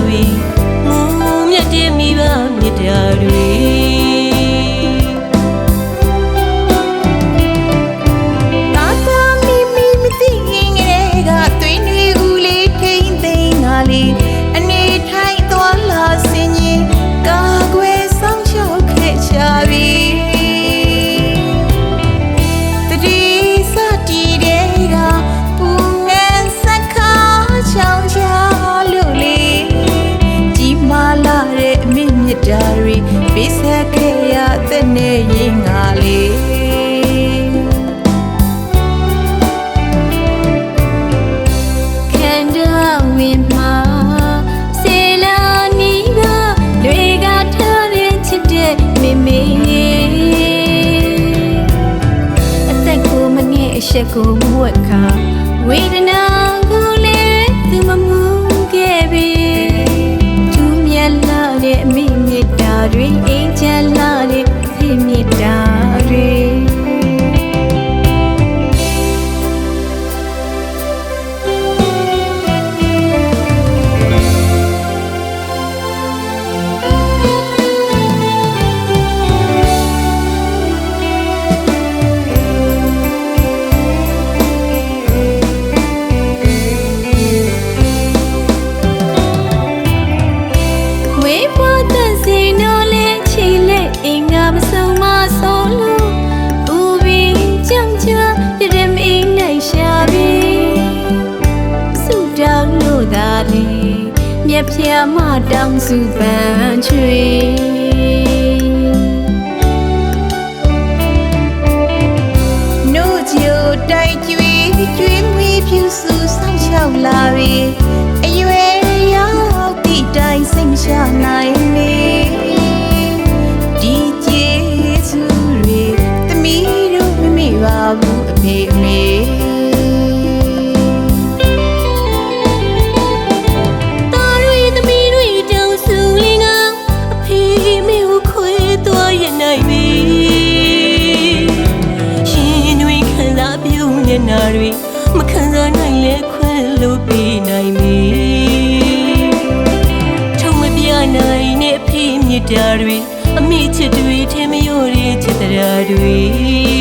We. ချက်ကိုမဝက်ခါဝေဒနာ မြက်ပြမတောင်းစုပန်းချွေနို့ဂျိုတိုက်ကျွေးကျွေးမွေးဖြူစုဆောင်ချောက်လာပြီအရွယ်ရောက်သည့်တိုင်စိတ်မချနိုင်မေဒီကျေးဇူးတွေသမီးတို့မမေ့ပါဘူးအဖေအမေ နေနာတွေမခံစားနိုင်လဲခွဲလို့ပြီးနိုင်ပြီထုံမပြနိုင်တဲ့အဖေမြတ်တာတွေအမိချစ်တွေထဲမရောတဲ့ချစ်တရားတွေ